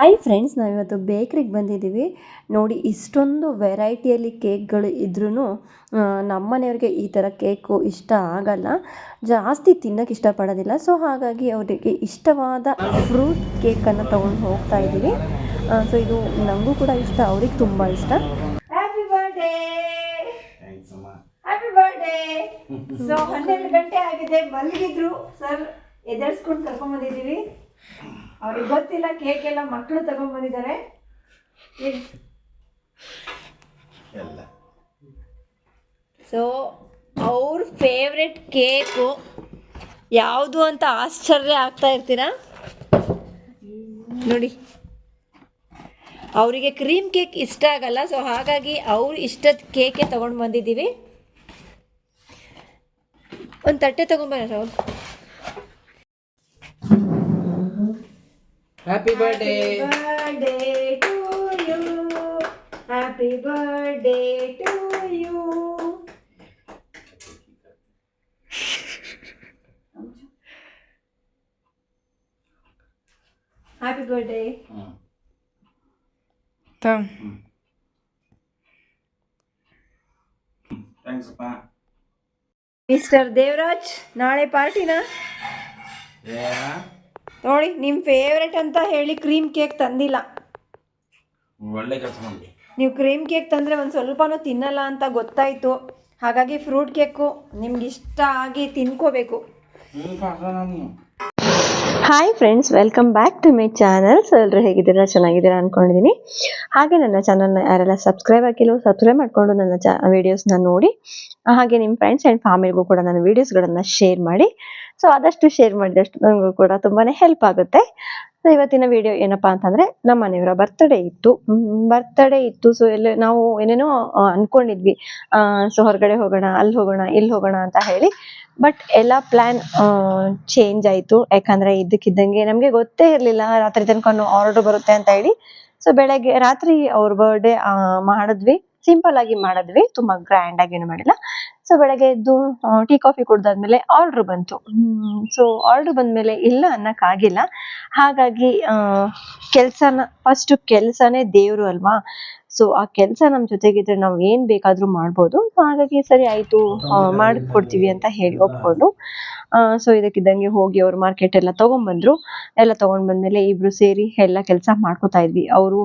Hi friends ನಾವಿವತ್ತು ಬೇಕ್ರಿಗೆ ಬಂದಿದ್ದೀವಿ. ನೋಡಿ ಇಷ್ಟೊಂದು ವೆರೈಟಿಯಲ್ಲಿ ಕೇಕ್ಗಳು ಇದ್ರೂ ನಮ್ಮನೆಯವ್ರಿಗೆ ಈ ಥರ ಕೇಕು ಇಷ್ಟ ಆಗಲ್ಲ. ಜಾಸ್ತಿ ತಿನ್ನೋಕ್ಕೆ ಇಷ್ಟಪಡೋದಿಲ್ಲ. ಸೊ ಹಾಗಾಗಿ ಅವರಿಗೆ ಇಷ್ಟವಾದ ಫ್ರೂಟ್ ಕೇಕನ್ನು ತೊಗೊಂಡು ಹೋಗ್ತಾ ಇದ್ದೀವಿ. ಸೊ ಇದು ನನಗೂ ಕೂಡ ಇಷ್ಟ ಅವ್ರಿಗೆ ತುಂಬ ಇಷ್ಟ. ಹ್ಯಾಪಿ ಬರ್ಡೇ ಥ್ಯಾಂಕ್ಸ್ ಅಮ್ಮ. ಹ್ಯಾಪಿ ಬರ್ಡೇ ಸೊ ಹನ್ನೆರಡು ಗಂಟೆ ಆಗಿದೆ ಮಲಗಿದ್ರು. ಸರ್ ಎದರ್ಸ್ಕೊಂಡು ಕರ್ಕೊಂಡ್ ಬಂದಿದ್ದೀವಿ. ಅವ್ರಿಗೆ ಗೊತ್ತಿಲ್ಲ ಕೇಕ್ ಎಲ್ಲ ಮಕ್ಕಳು ತಗೊಂಡ್ ಬಂದಿದ್ದಾರೆ ಎಲ್ಲ. ಸೊ ಅವ್ರ ಫೇವ್ರೆಟ್ ಕೇಕು ಯಾವುದು ಅಂತ ಆಶ್ಚರ್ಯ ಆಗ್ತಾ ಇರ್ತೀರಾ? ನೋಡಿ. ಅವರಿಗೆ ಕ್ರೀಮ್ ಕೇಕ್ ಇಷ್ಟ ಆಗಲ್ಲ ಸೊ ಹಾಗಾಗಿ ಅವ್ರ ಇಷ್ಟದ ಕೇಕೆ ತೊಗೊಂಡು ಬಂದಿದ್ದೀವಿ ಒಂದು ತಟ್ಟೆ ತೊಗೊಂಬರ Rahul happy birthday birthday to you happy birthday to you happy birthday thanks ಅಪ್ಪ ಮಿಸ್ಟರ್ ದೇವರಾಜ್ ನಾಳೆ ಪಾರ್ಟಿನಾ ಏ ನೋಡಿ ನಿಮ್ಮ ಫೇವ್ರೆಟ್ ಅಂತ ಹೇಳಿ ಕ್ರೀಮ್ ಕೇಕ್ ತಂದಿಲ್ಲ. ಒಳ್ಳೆ ಕೆಲಸ ಮಾಡಿ ನೀವು ಕ್ರೀಮ್ ಕೇಕ್ ತಂದರೆ ಒಂದು ಸ್ವಲ್ಪನೂ ತಿನ್ನಲ್ಲ ಅಂತ ಗೊತ್ತಾಯಿತು. ಹಾಗಾಗಿ ಫ್ರೂಟ್ ಕೇಕು ನಿಮ್ಗೆ ಇಷ್ಟ ಆಗಿ ತಿನ್ಕೋಬೇಕು. Hi friends welcome back to my channel so ಎಲ್ಲರೂ ಹೇಗಿದ್ದೀರಾ? ಚೆನ್ನಾಗಿದ್ದೀರಾ ಅಂದ್ಕೊಂಡಿದ್ದೀನಿ ಹಾಗೆ ನನ್ನ ಚಾನಲ್ನ ಯಾರೆಲ್ಲ ಸಬ್ಸ್ಕ್ರೈಬ್ ಆಗಿಲ್ಲ ಸಬ್ಸ್ಕ್ರೈಬ್ ಮಾಡಿಕೊಂಡು ನನ್ನ ಚ ವೀಡಿಯೋಸ್ನ ನೋಡಿ ಹಾಗೆ ನಿಮ್ಮ ಫ್ರೆಂಡ್ಸ್ ಆ್ಯಂಡ್ ಫ್ಯಾಮಿಲಿಗೂ ಕೂಡ ನನ್ನ ವೀಡಿಯೋಸ್ಗಳನ್ನು ಶೇರ್ ಮಾಡಿ. ಸೊ ಆದಷ್ಟು ಶೇರ್ ಮಾಡಿದಷ್ಟು ನನಗೂ ಕೂಡ ತುಂಬಾ ಹೆಲ್ಪ್ ಆಗುತ್ತೆ. ಇವತ್ತಿನ ವಿಡಿಯೋ ಏನಪ್ಪಾ ಅಂತಂದ್ರೆ ನಮ್ಮ ಮನೆಯವರ ಬರ್ತ್ಡೇ ಇತ್ತು. ಬರ್ತ್ಡೇ ಇತ್ತು. ಸೊ ಎಲ್ಲ, ನಾವು ಏನೇನೋ ಅನ್ಕೊಂಡಿದ್ವಿ. ಸೊ ಹೊರಗಡೆ ಹೋಗೋಣ, ಅಲ್ಲಿ ಹೋಗೋಣ, ಇಲ್ಲಿ ಹೋಗೋಣ ಅಂತ ಹೇಳಿ. ಬಟ್ ಎಲ್ಲ ಪ್ಲಾನ್ ಚೇಂಜ್ ಆಯ್ತು. ಯಾಕಂದ್ರೆ ಇದ್ದಕ್ಕಿದ್ದಂಗೆ ನಮ್ಗೆ ಗೊತ್ತೇ ಇರ್ಲಿಲ್ಲ. ರಾತ್ರಿ ತನಕ ಆರ್ಡರ್ ಬರುತ್ತೆ ಅಂತ ಹೇಳಿ. ಸೊ ಬೆಳಗ್ಗೆ, ರಾತ್ರಿ ಅವ್ರ ಬರ್ಡೇ ಮಾಡಿದ್ವಿ. ಸಿಂಪಲ್ ಆಗಿ ಮಾಡಿದ್ವಿ. ತುಂಬಾ ಗ್ರ್ಯಾಂಡ್ ಆಗಿ ಏನು ಮಾಡಿಲ್ಲ. ಸೊ ಬೆಳಗ್ಗೆ ಎದ್ದು ಟೀ, ಕಾಫಿ ಕುಡ್ದಾದ್ಮೇಲೆ ಆರ್ಡರ್ ಬಂತು. ಸೊ ಆರ್ಡರ್ ಬಂದ್ಮೇಲೆ ಇಲ್ಲ ಅನ್ನಕ್ ಆಗಿಲ್ಲ. ಹಾಗಾಗಿ ಕೆಲಸನ ಫಸ್ಟ್ ಕೆಲಸನೇ ದೇವ್ರು ಅಲ್ವಾ? ಸೊ ಆ ಕೆಲಸ ನಮ್ಮ ಜೊತೆಗಿದ್ರೆ ನಾವು ಏನ್ ಬೇಕಾದ್ರೂ ಮಾಡ್ಬೋದು. ಹಾಗಾಗಿ ಸರಿ ಆಯ್ತು ಮಾಡ್ಕೊಡ್ತೀವಿ ಅಂತ ಹೇಳಿ ಒಪ್ಕೊಂಡು ಸೊ ಇದಕ್ಕಿದ್ದಂಗೆ ಹೋಗಿ ಅವ್ರು ಮಾರ್ಕೆಟ್ ಎಲ್ಲ ತಗೊಂಡ್ಬಂದ್ರು ಎಲ್ಲ ತಗೊಂಡ್ ಬಂದ್ಮೇಲೆ ಇಬ್ರು ಸೇರಿ ಎಲ್ಲ ಕೆಲಸ ಮಾಡ್ಕೊತಾ ಇದ್ವಿ. ಅವರು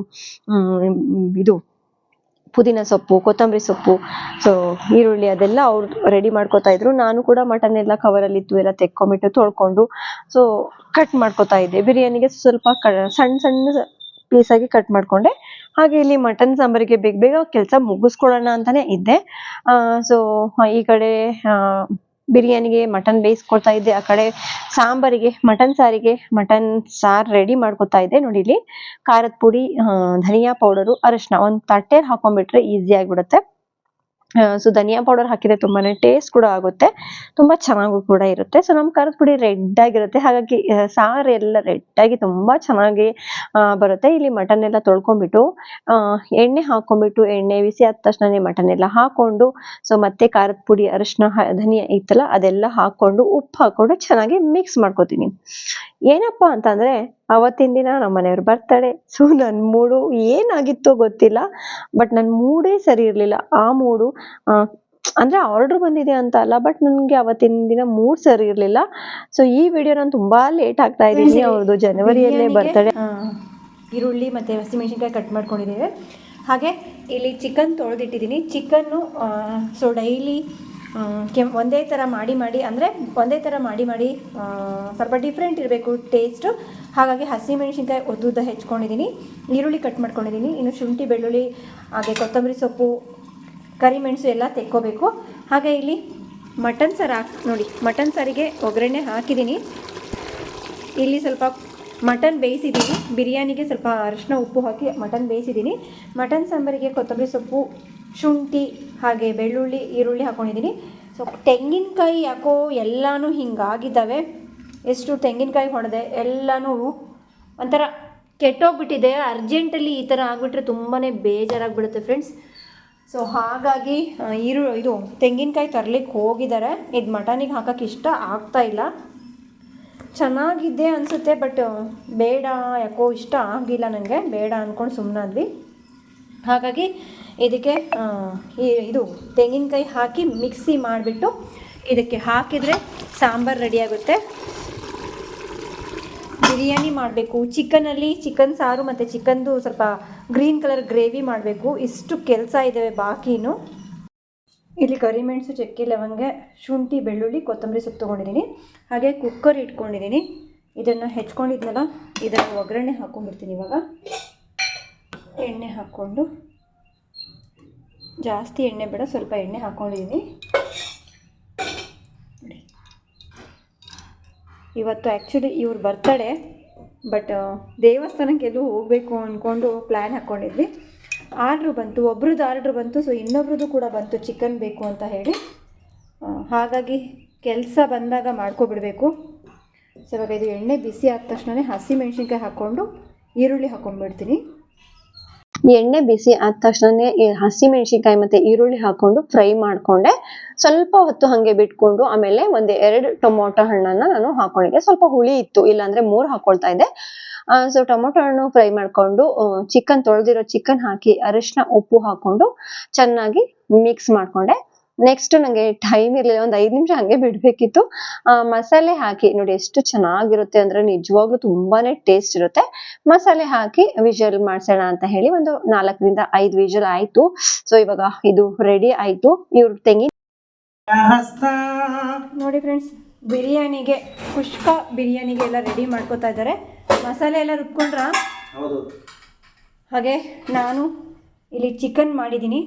ಇದು ಪುದೀನ ಸೊಪ್ಪು, ಕೊತ್ತಂಬರಿ ಸೊಪ್ಪು ಸೊ ಈರುಳ್ಳಿ ಅದೆಲ್ಲ ಅವ್ರು ರೆಡಿ ಮಾಡ್ಕೊತಾ ಇದ್ರು. ನಾನು ಕೂಡ ಮಟನ್ ಎಲ್ಲ ಕವರಲ್ಲಿ ಇತ್ತು ಎಲ್ಲ ತೆಕ್ಕೊಂಬಿಟ್ಟು ತೊಳ್ಕೊಂಡು ಸೊ ಕಟ್ ಮಾಡ್ಕೊತಾ ಇದ್ದೆ. ಬಿರಿಯಾನಿಗೆ ಸ್ವಲ್ಪ ಸಣ್ಣ ಸಣ್ಣ ಪೀಸ್ ಆಗಿ ಕಟ್ ಮಾಡ್ಕೊಂಡೆ. ಹಾಗೆ ಇಲ್ಲಿ ಮಟನ್ ಸಾಂಬಾರಿಗೆ ಬೇಗ ಬೇಗ ಕೆಲಸ ಮುಗಿಸ್ಕೊಳ್ಳೋಣ ಅಂತಾನೆ ಇದ್ದೆ. ಸೊ ಈ ಕಡೆ ಬಿರಿಯಾನಿಗೆ ಮಟನ್ ಬೇಯಿಸ್ಕೊಳ್ತಾ ಇದ್ದೆ. ಆ ಕಡೆ ಸಾಂಬಾರಿಗೆ, ಮಟನ್ ಸಾರಿಗೆ ಮಟನ್ ಸಾರ್ ರೆಡಿ ಮಾಡ್ಕೊತಾ ಇದ್ದೆ. ನೋಡಿ ಇಲ್ಲಿ ಖಾರದ ಪುಡಿ ಧನಿಯಾ ಪೌಡರು ಅರಿಶಿನ ಒಂದ್ ತಟ್ಟೆಲಿ ಹಾಕೊಂಡ್ಬಿಟ್ರೆ ಈಸಿ ಆಗ್ಬಿಡುತ್ತೆ. ಸೊ ಧನಿಯಾ ಪೌಡರ್ ಹಾಕಿದ್ರೆ ತುಂಬಾನೇ ಟೇಸ್ಟ್ ಕೂಡ ಆಗುತ್ತೆ. ತುಂಬಾ ಚೆನ್ನಾಗೂ ಕೂಡ ಇರುತ್ತೆ. ಸೊ ನಮ್ ಖಾರದ ಪುಡಿ ರೆಡ್ ಆಗಿರುತ್ತೆ. ಹಾಗಾಗಿ ಸಾರ್ ಎಲ್ಲ ರೆಡ್ ಆಗಿ ತುಂಬಾ ಚೆನ್ನಾಗಿ ಬರುತ್ತೆ. ಇಲ್ಲಿ ಮಟನ್ ಎಲ್ಲ ತೊಳ್ಕೊಂಡ್ಬಿಟ್ಟು ಎಣ್ಣೆ ಹಾಕೊಂಡ್ಬಿಟ್ಟು, ಎಣ್ಣೆ ಬಿಸಿ ಆದ ತಕ್ಷಣನೇ ಮಟನ್ ಎಲ್ಲ ಹಾಕೊಂಡು ಸೊ ಮತ್ತೆ ಖಾರದ ಪುಡಿ ಅರಿಶಿನ ಧನಿಯಾ ಇತ್ತಲ್ಲ, ಅದೆಲ್ಲ ಹಾಕೊಂಡು, ಉಪ್ಪು ಹಾಕೊಂಡು ಚೆನ್ನಾಗಿ ಮಿಕ್ಸ್ ಮಾಡ್ಕೊತೀನಿ. ಏನಪ್ಪಾ ಅಂತಂದ್ರೆ ಅವತ್ತಿನ ದಿನ ನಮ್ಮ ಮನೆಯವ್ರ ಬರ್ತಾರೆ ಸೊ ನನ್ ಮೂಡು ಏನಾಗಿತ್ತೋ ಗೊತ್ತಿಲ್ಲ ಬಟ್ ನನ್ ಮೂಡೇ ಸರಿ ಇರ್ಲಿಲ್ಲ. ಆ ಮೂಡು ಅಂದ್ರೆ ಆರ್ಡರ್ ಬಂದಿದೆ ಅಂತ ಅಲ್ಲ ಬಟ್ ನನ್ಗೆ ಅವತ್ತಿನ ದಿನ ಮೂಡ್ ಸರಿ ಇರ್ಲಿಲ್ಲ. ಸೊ ಈ ವಿಡಿಯೋ ನಾನು ತುಂಬಾ ಲೇಟ್ ಆಗ್ತಾ ಇದ್ದೀನಿ. ಅವ್ರದ್ದು ಜನವರಿಯಲ್ಲೇ ಬರ್ತಡೆ ಈರುಳ್ಳಿ ಮತ್ತೆ ಹಸಿಮೆಣಸಿನ್ಕಾಯಿ ಕಟ್ ಮಾಡ್ಕೊಂಡಿದ್ದೇವೆ. ಹಾಗೆ ಇಲ್ಲಿ ಚಿಕನ್ ತೊಳೆದಿಟ್ಟಿದ್ದೀನಿ. ಚಿಕನ್ನು ಸೊ ಡೈಲಿ ಕೆಮ್, ಒಂದೇ ಥರ ಮಾಡಿ ಮಾಡಿ, ಅಂದರೆ ಒಂದೇ ಥರ ಮಾಡಿ ಮಾಡಿ ಸ್ವಲ್ಪ ಡಿಫ್ರೆಂಟ್ ಇರಬೇಕು ಟೇಸ್ಟು ಹಾಗಾಗಿ ಹಸಿಮೆಣಸಿನ್ಕಾಯಿ ಉದ್ದುದ್ದ ಹೆಚ್ಕೊಂಡಿದ್ದೀನಿ ಈರುಳ್ಳಿ ಕಟ್ ಮಾಡ್ಕೊಂಡಿದ್ದೀನಿ ಇನ್ನು ಶುಂಠಿ, ಬೆಳ್ಳುಳ್ಳಿ, ಹಾಗೆ ಕೊತ್ತಂಬರಿ ಸೊಪ್ಪು ಕರಿಮೆಣಸು ಎಲ್ಲ ತೆಕ್ಕೋಬೇಕು. ಹಾಗೆ ಇಲ್ಲಿ ಮಟನ್ ಸಾರು ಹಾಕಿ, ನೋಡಿ, ಮಟನ್ ಸಾರಿಗೆ ಒಗ್ಗರಣೆ ಹಾಕಿದ್ದೀನಿ ಇಲ್ಲಿ ಸ್ವಲ್ಪ ಮಟನ್ ಬೇಯಿಸಿದ್ದೀನಿ ಬಿರಿಯಾನಿಗೆ ಸ್ವಲ್ಪ ಅರಿಶಿನ, ಉಪ್ಪು ಹಾಕಿ ಮಟನ್ ಬೇಯಿಸಿದ್ದೀನಿ ಮಟನ್ ಸಾಂಬಾರಿಗೆ ಕೊತ್ತಂಬರಿ ಸೊಪ್ಪು ಶುಂಠಿ, ಹಾಗೆ ಬೆಳ್ಳುಳ್ಳಿ, ಈರುಳ್ಳಿ ಹಾಕ್ಕೊಂಡಿದ್ದೀನಿ ಸೊ ತೆಂಗಿನಕಾಯಿ ಯಾಕೋ ಎಲ್ಲನೂ ಹಿಂಗಾಗಿದ್ದಾವೆ. ಎಷ್ಟು ತೆಂಗಿನಕಾಯಿ ಹೊಡೆದೆ, ಎಲ್ಲನೂ ಒಂಥರ ಕೆಟ್ಟೋಗ್ಬಿಟ್ಟಿದೆ. ಅರ್ಜೆಂಟಲ್ಲಿ ಈ ಥರ ಆಗಿಬಿಟ್ರೆ ತುಂಬಾ ಬೇಜಾರಾಗ್ಬಿಡುತ್ತೆ ಫ್ರೆಂಡ್ಸ್. ಸೊ ಹಾಗಾಗಿ ಈರು, ಇದು ತೆಂಗಿನಕಾಯಿ ತರ್ಲಿಕ್ಕೆ ಹೋಗಿದ್ದಾರೆ. ಇದು ಮಟನಿಗೆ ಹಾಕೋಕ್ಕೆ ಇಷ್ಟ ಆಗ್ತಾಯಿಲ್ಲ ಇಲ್ಲ. ಚೆನ್ನಾಗಿದೆ ಅನಿಸುತ್ತೆ, ಬಟ್ ಬೇಡ ಯಾಕೋ ಇಷ್ಟ ಆಗಿಲ್ಲ ನನಗೆ ಬೇಡ ಅಂದ್ಕೊಂಡು ಸುಮ್ಮನಾದ್ವಿ ಹಾಗಾಗಿ ಇದಕ್ಕೆ ಇದು ತೆಂಗಿನಕಾಯಿ ಹಾಕಿ ಮಿಕ್ಸಿ ಮಾಡಿಬಿಟ್ಟು ಇದಕ್ಕೆ ಹಾಕಿದರೆ ಸಾಂಬಾರು ರೆಡಿಯಾಗುತ್ತೆ ಬಿರಿಯಾನಿ ಮಾಡಬೇಕು. ಚಿಕನಲ್ಲಿ ಚಿಕನ್ ಸಾರು ಮತ್ತು ಚಿಕನ್ದು ಸ್ವಲ್ಪ ಗ್ರೀನ್ ಕಲರ್ ಗ್ರೇವಿ ಮಾಡಬೇಕು. ಇಷ್ಟು ಕೆಲಸ ಇದ್ದಾವೆ ಬಾಕಿನು. ಇಲ್ಲಿ ಕರಿಮೆಣಸು ಚಕ್ಕೆ ಲವಂಗ, ಶುಂಠಿ, ಬೆಳ್ಳುಳ್ಳಿ, ಕೊತ್ತಂಬರಿ ಸೊಪ್ಪು ತೊಗೊಂಡಿದ್ದೀನಿ. ಹಾಗೆ ಕುಕ್ಕರ್ ಇಟ್ಕೊಂಡಿದ್ದೀನಿ. ಇದನ್ನು ಹೆಚ್ಕೊಂಡಿದ್ನಲ್ಲ, ಇದನ್ನು ಒಗ್ಗರಣೆ ಹಾಕ್ಕೊಂಡ್ಬಿಡ್ತೀನಿ ಇವಾಗ. ಎಣ್ಣೆ ಹಾಕ್ಕೊಂಡು. ಜಾಸ್ತಿ ಎಣ್ಣೆ ಬೇಡ, ಸ್ವಲ್ಪ ಎಣ್ಣೆ ಹಾಕ್ಕೊಂಡಿದ್ದೀನಿ ಇವತ್ತು ಆ್ಯಕ್ಚುಲಿ ಇವ್ರ ಬರ್ತಡೇ ಬಟ್ ದೇವಸ್ಥಾನಕ್ಕೆಲ್ಲೂ ಹೋಗಬೇಕು ಅಂದ್ಕೊಂಡು ಪ್ಲ್ಯಾನ್ ಹಾಕ್ಕೊಂಡಿದ್ವಿ ಆರ್ಡ್ರು ಬಂತು, ಒಬ್ರದ್ದು ಆರ್ಡ್ರ್ ಬಂತು ಸೊ ಇನ್ನೊಬ್ರದ್ದು ಕೂಡ ಬಂತು ಚಿಕನ್ ಬೇಕು ಅಂತ ಹೇಳಿ. ಹಾಗಾಗಿ ಕೆಲಸ ಬಂದಾಗ ಮಾಡ್ಕೊಬಿಡಬೇಕು. ಸೊ ಇವಾಗ ಇದು ಎಣ್ಣೆ ಬಿಸಿ ಆದ ತಕ್ಷಣವೇ ಹಸಿ ಮೆಣಸಿನ್ಕಾಯಿ ಹಾಕ್ಕೊಂಡು ಈರುಳ್ಳಿ ಹಾಕ್ಕೊಂಡ್ಬಿಡ್ತೀನಿ ಎಣ್ಣೆ ಬಿಸಿ ಆದ ತಕ್ಷಣನೇ ಹಸಿಮೆಣಸಿನ್ಕಾಯಿ ಹಸಿ ಮೆಣಸಿನ್ಕಾಯಿ ಮತ್ತೆ ಈರುಳ್ಳಿ ಹಾಕೊಂಡು ಫ್ರೈ ಮಾಡ್ಕೊಂಡೆ. ಸ್ವಲ್ಪ ಹೊತ್ತು ಹಂಗೆ ಬಿಟ್ಕೊಂಡು ಆಮೇಲೆ ಒಂದ್ ಎರಡು ಟೊಮೊಟೊ ಹಣ್ಣನ್ನ ನಾನು ಹಾಕೊಂಡಿದ್ದೆ. ಸ್ವಲ್ಪ ಹುಳಿ ಇತ್ತು, ಇಲ್ಲಾಂದ್ರೆ ಮೂರ್ ಹಾಕೊಳ್ತಾ ಇದ್ದೆ. ಸೊ ಟೊಮೊಟೊ ಹಣ್ಣು ಫ್ರೈ ಮಾಡ್ಕೊಂಡು ಚಿಕನ್ ತೊಳೆದಿರೋ ಚಿಕನ್ ಹಾಕಿ ಅರಿಶಿನ ಉಪ್ಪು ಹಾಕೊಂಡು ಚೆನ್ನಾಗಿ ಮಿಕ್ಸ್ ಮಾಡ್ಕೊಂಡೆ. ನೆಕ್ಸ್ಟ್ ನಂಗೆ ಟೈಮ್ ಇರ್ಲಿಲ್ಲ ಒಂದ್ ಐದ್ ನಿಮಿಷ ಹಂಗೆ ಬಿಡ್ಬೇಕಿತ್ತು. ಆ, ಮಸಾಲೆ ಹಾಕಿ ನೋಡಿ ಎಷ್ಟು ಚೆನ್ನಾಗಿರುತ್ತೆ ಅಂದ್ರೆ ನಿಜವಾಗ್ಲೂ ತುಂಬಾನೇ ಟೇಸ್ಟ್ ಇರುತ್ತೆ. ಮಸಾಲೆ ಹಾಕಿ ವಿಜಲ್ ಮಾಡ್ಸೋಣ ಅಂತ ಹೇಳಿ ಒಂದು ನಾಲ್ಕರಿಂದ ಐದು ವಿಜಲ್ ಆಯ್ತು. ಸೊ ಇವಾಗ ಇದು ರೆಡಿ ಆಯ್ತು. ಇವ್ರ ತೆಂಗಿನ ನೋಡಿ ಫ್ರೆಂಡ್ಸ್ ಬಿರಿಯಾನಿಗೆ ಕುಷ್ಕ ಬಿರಿಯಾನಿಗೆ ಎಲ್ಲ ರೆಡಿ ಮಾಡ್ಕೋತಾ ಇದ್ದಾರೆ. ಮಸಾಲೆ ಎಲ್ಲ ರುಬ್ಕೊಂಡ್ರ? ಹೌದು. ಹಾಗೆ ನಾನು ಇಲ್ಲಿ ಚಿಕನ್ ಮಾಡಿದ್ದೀನಿ.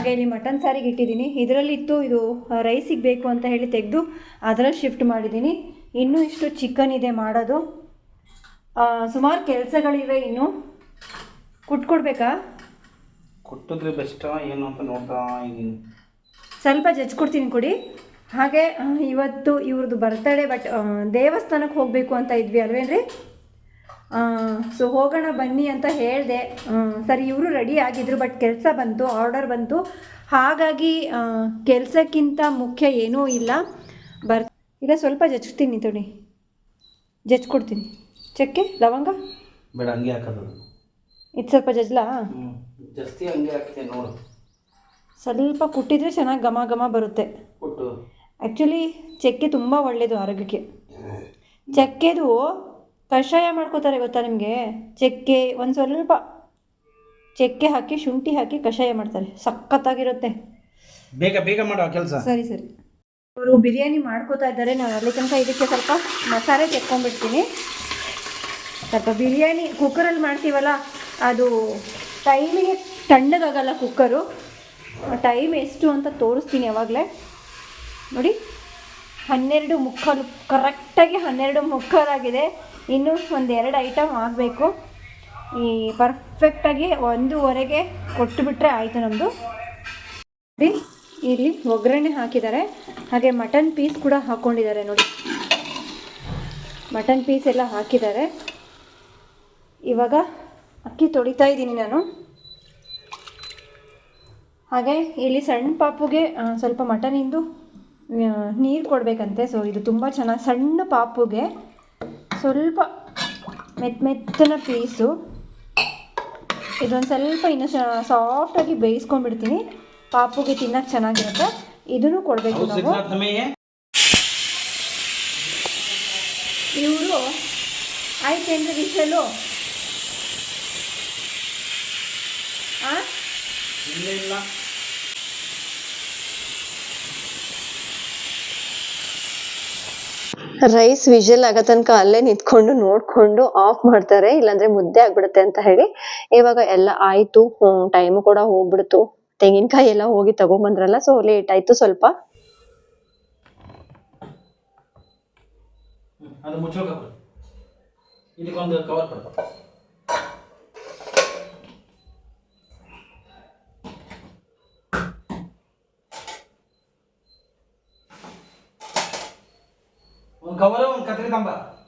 ಹಾಗೆ ಇಲ್ಲಿ ಮಟನ್ ಸಾರಿಗೆ ಇಟ್ಟಿದ್ದೀನಿ. ಇದರಲ್ಲಿತ್ತು ಇದು ರೈಸಿಗೆ ಬೇಕು ಅಂತ ಹೇಳಿ ತೆಗೆದು ಅದರಲ್ಲಿ ಶಿಫ್ಟ್ ಮಾಡಿದ್ದೀನಿ. ಇನ್ನೂ ಇಷ್ಟು ಚಿಕನ್ ಇದೆ ಮಾಡೋದು. ಸುಮಾರು ಕೆಲಸಗಳಿವೆ ಇನ್ನು. ಕುಟ್ಕೊಡ್ಬೇಕಾ? ಕುಟ್ಟಿದ್ರೆ ಬೆಸ್ಟ್ ಏನು ಅಂತ ನೋಡ್ತಾ ಇದ್ದೀನಿ. ಸ್ವಲ್ಪ ಜಜ್ಕೊಡ್ತೀನಿ ಕೊಡಿ. ಹಾಗೆ ಇವತ್ತು ಇವ್ರದ್ದು ಬರ್ತಡೆ ಬಟ್ ದೇವಸ್ಥಾನಕ್ಕೆ ಹೋಗಬೇಕು ಅಂತ ಇದ್ವಿ ಅಲ್ವೇನ್ರಿ? ಸೊ ಹೋಗೋಣ ಬನ್ನಿ ಅಂತ ಹೇಳಿದೆ. ಸರಿ ಇವರು ರೆಡಿ ಆಗಿದ್ರು ಬಟ್ ಕೆಲಸ ಬಂತು ಆರ್ಡರ್ ಬಂತು. ಹಾಗಾಗಿ ಕೆಲಸಕ್ಕಿಂತ ಮುಖ್ಯ ಏನೂ ಇಲ್ಲ. ಬರ್ ಇಲ್ಲ ಸ್ವಲ್ಪ ಜಚ್ತೀನಿ ತೊಡಿ. ಜಜ್ಕೊಡ್ತೀನಿ ಚಕ್ಕೆ ಲವಂಗ? ಬೇಡ ಹಂಗೆ ಹಾಕೋದು. ಇದು ಸ್ವಲ್ಪ ಜಜ್ಲಾ? ಜಾಸ್ತಿ ಹಂಗೆ ಹಾಕ್ತೀನಿ ನೋಡು. ಸ್ವಲ್ಪ ಕುಟ್ಟಿದ್ರೆ ಚೆನ್ನಾಗಿ ಘಮ ಘಮ ಬರುತ್ತೆ. ಕೊಟ್ಟು. ಆ್ಯಕ್ಚುಲಿ ಚಕ್ಕೆ ತುಂಬ ಒಳ್ಳೆಯದು ಆರೋಗ್ಯಕ್ಕೆ. ಚಕ್ಕೆದು ಕಷಾಯ ಮಾಡ್ಕೋತಾರೆ ಗೊತ್ತಾ ನಿಮಗೆ? ಚಕ್ಕೆ ಒಂದು ಸ್ವಲ್ಪ ಚಕ್ಕೆ ಹಾಕಿ ಶುಂಠಿ ಹಾಕಿ ಕಷಾಯ ಮಾಡ್ತಾರೆ. ಸಖತ್ತಾಗಿರುತ್ತೆ. ಬೇಗ ಬೇಗ ಮಾಡೋ ಕೆಲಸ. ಸರಿ ಸರಿ. ಅವರು ಬಿರಿಯಾನಿ ಮಾಡ್ಕೋತಾ ಇದ್ದಾರೆ. ನಾನು ಅಲ್ಲಿ ತನಕ ಇದಕ್ಕೆ ಸ್ವಲ್ಪ ಮಸಾಲೆ ತೆಕ್ಕೊಂಡ್ಬಿಡ್ತೀನಿ. ಸ್ವಲ್ಪ ಬಿರಿಯಾನಿ ಕುಕ್ಕರಲ್ಲಿ ಮಾಡ್ತೀವಲ್ಲ ಅದು ಟೈಮಿಗೆ ತಣ್ಣಗಾಗಲ್ಲ ಕುಕ್ಕರು. ಟೈಮ್ ಎಷ್ಟು ಅಂತ ತೋರಿಸ್ತೀನಿ ಯಾವಾಗಲೇ. ನೋಡಿ ಹನ್ನೆರಡು ಮುಕ್ಕಾಲು ಕರೆಕ್ಟಾಗಿ ಹನ್ನೆರಡು ಮುಕ್ಕಾಲಾಗಿದೆ. ಇನ್ನೂ ಒಂದು ಎರಡು ಐಟಮ್ ಆಗಬೇಕು. ಈ ಪರ್ಫೆಕ್ಟಾಗಿ ಒಂದೂವರೆಗೆ ಕೊಟ್ಟುಬಿಟ್ರೆ ಆಯಿತು ನಮ್ಮದು ಇಲ್ಲಿ ಒಗ್ಗರಣೆ ಹಾಕಿದ್ದಾರೆ. ಹಾಗೆ ಮಟನ್ ಪೀಸ್ ಕೂಡ ಹಾಕ್ಕೊಂಡಿದ್ದಾರೆ ನೋಡಿ. ಮಟನ್ ಪೀಸ್ ಎಲ್ಲ ಹಾಕಿದ್ದಾರೆ. ಇವಾಗ ಅಕ್ಕಿ ತೊಳಿತಾ ಇದ್ದೀನಿ ನಾನು. ಹಾಗೆ ಇಲ್ಲಿ ಸಣ್ಣ ಪಾಪುಗೆ ಸ್ವಲ್ಪ ಮಟನಿಂದು ನೀರು ಕೊಡಬೇಕಂತೆ. ಸೊ ಇದು ತುಂಬ ಚೆನ್ನಾಗಿ ಸಣ್ಣ ಪಾಪುಗೆ ಸ್ವಲ್ಪ ಮೆತ್ತ ಮೆತ್ತನ ಪೀಸು ಇದೊಂದು ಸ್ವಲ್ಪ ಇನ್ನು ಸಾಫ್ಟಾಗಿ ಬೇಯಿಸ್ಕೊಂಡ್ಬಿಡ್ತೀನಿ. ಪಾಪುಗೆ ತಿನ್ನಕ್ಕೆ ಚೆನ್ನಾಗಿರುತ್ತೆ. ಇದನ್ನು ಕೊಡಬೇಕು ನಾವು. ಇವರು ಆಯ್ತೇನ್ರಿ ವಿಷಲು ಆ? ಇಲ್ಲ. ರೈಸ್ ವಿಜಲ್ ಆಗೋ ತನಕ ಅಲ್ಲೇ ನಿಂತ್ಕೊಂಡು ನೋಡ್ಕೊಂಡು ಆಫ್ ಮಾಡ್ತಾರೆ, ಇಲ್ಲಾಂದ್ರೆ ಮುದ್ದೆ ಆಗ್ಬಿಡುತ್ತೆ ಅಂತ ಹೇಳಿ. ಇವಾಗ ಎಲ್ಲ ಆಯ್ತು ಟೈಮ್ ಕೂಡ ಹೋಗ್ಬಿಡ್ತು. ತೆಂಗಿನಕಾಯಿ ಎಲ್ಲ ಹೋಗಿ ತಗೊಂಬಂದ್ರಲ್ಲ ಸೊ ಲೇಟ್ ಆಯ್ತು ಸ್ವಲ್ಪ. ಅದು ಮುಚ್ಚೋಕ ಇದಕ್ಕೊಂದು ಕವರ್ ಕೊಡ್ಪ ditambah.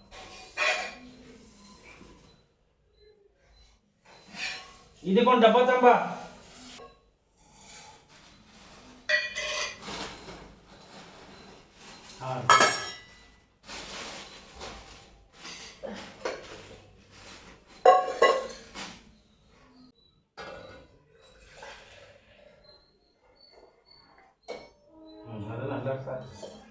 Ini pun dapat tambah. Gracias.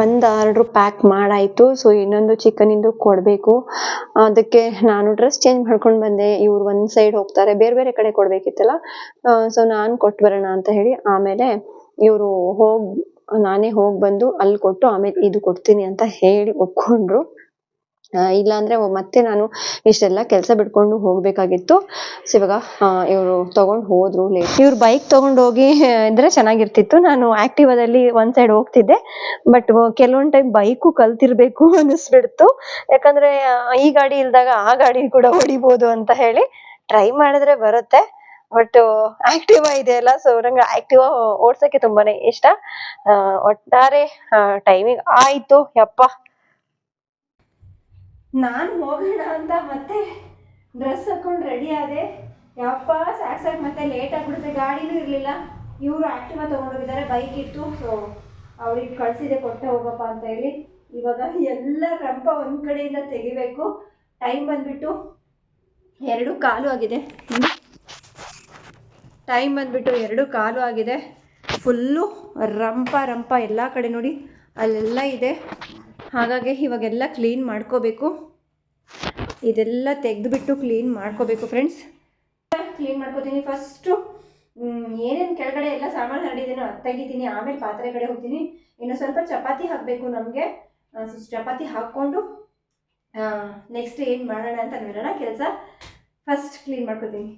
ಒಂದು ಆರ್ಡ್ರು ಪ್ಯಾಕ್ ಮಾಡಾಯಿತು. ಸೊ ಇನ್ನೊಂದು ಚಿಕನಿಂದು ಕೊಡಬೇಕು. ಅದಕ್ಕೆ ನಾನು ಡ್ರೆಸ್ ಚೇಂಜ್ ಮಾಡ್ಕೊಂಡು ಬಂದೆ. ಇವ್ರು ಒಂದು ಸೈಡ್ ಹೋಗ್ತಾರೆ. ಬೇರೆ ಬೇರೆ ಕಡೆ ಕೊಡ್ಬೇಕಿತ್ತಲ್ಲ? ಸೊ ನಾನು ಕೊಟ್ಟು ಬರೋಣ ಅಂತ ಹೇಳಿ ಆಮೇಲೆ ಇವರು ಹೋಗಿ, ನಾನೇ ಹೋಗಿ ಬಂದು ಅಲ್ಲಿ ಕೊಟ್ಟು ಆಮೇಲೆ ಇದು ಕೊಡ್ತೀನಿ ಅಂತ ಹೇಳಿ ಒಪ್ಕೊಂಡ್ರು. ಇಲ್ಲಾಂದ್ರೆ ಮತ್ತೆ ನಾನು ಇಷ್ಟೆಲ್ಲ ಕೆಲಸ ಬಿಟ್ಕೊಂಡು ಹೋಗ್ಬೇಕಾಗಿತ್ತು. ಸೊ ಇವಾಗ ಇವರು ತಗೊಂಡು ಹೋದ್ರು ಲೇಟ್ ಇವ್ರು ಬೈಕ್ ತಗೊಂಡು ಹೋಗಿ ಇದ್ರೆ ಚೆನ್ನಾಗಿರ್ತಿತ್ತು. ನಾನು ಆಕ್ಟಿವಾದಲ್ಲಿ ಒಂದ್ ಸೈಡ್ ಹೋಗ್ತಿದ್ದೆ. ಬಟ್ ಕೆಲವೊಂದ್ ಟೈಮ್ ಬೈಕು ಕಲ್ತಿರ್ಬೇಕು ಅನಿಸ್ಬಿಡ್ತು. ಯಾಕಂದ್ರೆ ಈ ಗಾಡಿ ಇಲ್ದಾಗ ಆ ಗಾಡಿ ಕೂಡ ಹೊಡಿಬೋದು ಅಂತ ಹೇಳಿ ಟ್ರೈ ಮಾಡಿದ್ರೆ ಬರುತ್ತೆ. ಬಟ್ ಆಕ್ಟಿವಾ ಇದೆ ಅಲ್ಲ. ಸೊ ನಂಗೆ ಆಕ್ಟಿವಾ ಓಡ್ಸಕ್ಕೆ ತುಂಬಾನೇ ಇಷ್ಟ. ಒಟ್ಟಾರೆ ಟೈಮಿಂಗ್ ಆಯ್ತು. ಯಪ್ಪ. ನಾನು ಹೋಗೋಣ ಅಂತ ಮತ್ತೆ ಡ್ರೆಸ್ ಹಾಕೊಂಡು ರೆಡಿ ಆದೆ. ಯಪ್ಪ, ಸಾಕ್ ಸಾಕ್ ಮತ್ತೆ ಲೇಟ್ ಆಗ್ಬಿಡುತ್ತೆ, ಗಾಡಿನೂ ಇರಲಿಲ್ಲ. ಇವರು ಆಕ್ಟಿವಾ ತೊಗೊಂಡೋಗಿದ್ದಾರೆ ಬೈಕ್ ಇತ್ತು. ಸೊ ಅವ್ರಿಗೆ ಕಳಿಸಿದೆ, ಕೊಟ್ಟೆ ಹೋಗಪ್ಪ ಅಂತ ಹೇಳಿ. ಇವಾಗ ಎಲ್ಲ ರಂಪ ಒಂದು ಕಡೆಯಿಂದ ತೆಗಿಬೇಕು. ಟೈಮ್ ಬಂದುಬಿಟ್ಟು ಎರಡು ಕಾಲು ಆಗಿದೆ. ಟೈಮ್ ಬಂದುಬಿಟ್ಟು ಎರಡು ಕಾಲು ಆಗಿದೆ. ಫುಲ್ಲು ರಂಪ ರಂಪ ಎಲ್ಲ ಕಡೆ ನೋಡಿ. ಅಲ್ಲೆಲ್ಲ ಇದೆ. ಹಾಗಾಗಿ ಇವಾಗೆಲ್ಲ ಕ್ಲೀನ್ ಮಾಡ್ಕೋಬೇಕು. ಇದೆಲ್ಲ ತೆಗೆದುಬಿಟ್ಟು ಕ್ಲೀನ್ ಮಾಡ್ಕೋಬೇಕು ಫ್ರೆಂಡ್ಸ್ ಕ್ಲೀನ್ ಮಾಡ್ಕೋತೀನಿ. ಫಸ್ಟು ಏನೇನು ಕೆಳಗಡೆ ಎಲ್ಲ ಸಾಮಾನು ಹರಡಿದ್ದೀನೋ ಅದು ತೆಗಿತೀನಿ ಆಮೇಲೆ ಪಾತ್ರೆ ಕಡೆ ಹೋಗ್ತೀನಿ. ಇನ್ನು ಸ್ವಲ್ಪ ಚಪಾತಿ ಹಾಕಬೇಕು ನಮಗೆ. ಚಪಾತಿ ಹಾಕ್ಕೊಂಡು ನೆಕ್ಸ್ಟ್ ಏನು ಮಾಡೋಣ ಅಂತ ನೋಡೋಣ. ಕೆಲಸ ಫಸ್ಟ್ ಕ್ಲೀನ್ ಮಾಡ್ಕೋತೀನಿ.